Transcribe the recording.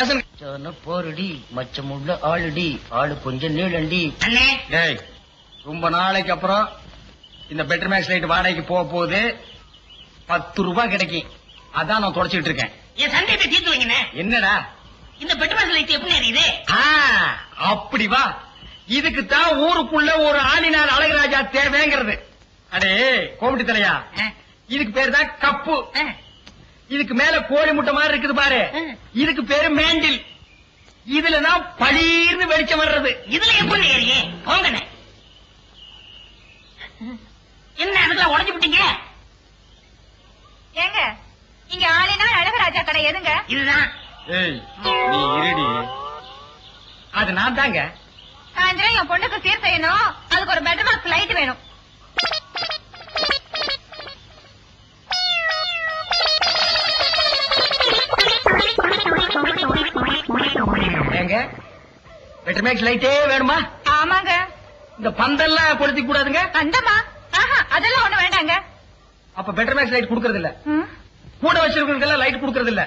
போருடி மச்சமுள்ள ஆளுடி ஆளு கொஞ்சம் நீளண்டி. அண்ணே! டேய் ரொம்ப நாளைக்கு அப்புறம் இந்த பெட்டர் மேக்ஸ் லைட் வாடகைக்கு போக போகுது. பத்து ரூபாய் கிடைக்கும். அதான் நான் தொடச்சிட்டு இருக்கேன். என் சந்தேகத்தை தீர்த்து வைங்கண்ணே. என்னடா? இந்த பெட்ரோல் லைட் எப்படி எரியுது? ஆ, அப்படி வா. இதுக்கு தான் ஊருக்குள்ள ஒரு ஆளினார் அழகுராஜா தேவைங்கிறது. அடே கோமிட்டி தலையா ஆ, இதுக்கு பேரு தான் கப்பு. இதுக்கு மேல கோழி முட்டை மாதிரி இருக்குது பாரு. இதுக்கு பேரு மேண்டில். இதுல தான் பளீர்னு வெளிச்சம் வர்றது. இதுல எப்படி ஏறியே. போங்கண்ணே என்ன அதுக்கெல்லாம் உடஞ்சு விட்டீங்க? ஏங்க இங்க ஆளினா அழகராஜா கடை எதுங்க? இதுதான். ஏய் நீ இருடி. அது நான் தாங்க. சாயந்தரம் என் பொண்ணுக்கு சீர் செய்யணும். அதுக்கு ஒரு பாக்ஸ் லைட் வேணும். ஏங்க? பெட்டர் மேக்ஸ் லைட்டே வேணுமா? ஆமாங்க. இந்த பந்தெல்லாம் கொளுத்தி கூடாதுங்க. அந்தமா ஆஹா அதெல்லாம் ஒண்ணு வேண்டாங்க. அப்ப பெட்டர் மேக்ஸ் லைட் கொடுக்கறது இல்ல. கூட வச்சிருக்கவங்க லைட் கொடுக்கறது இல்ல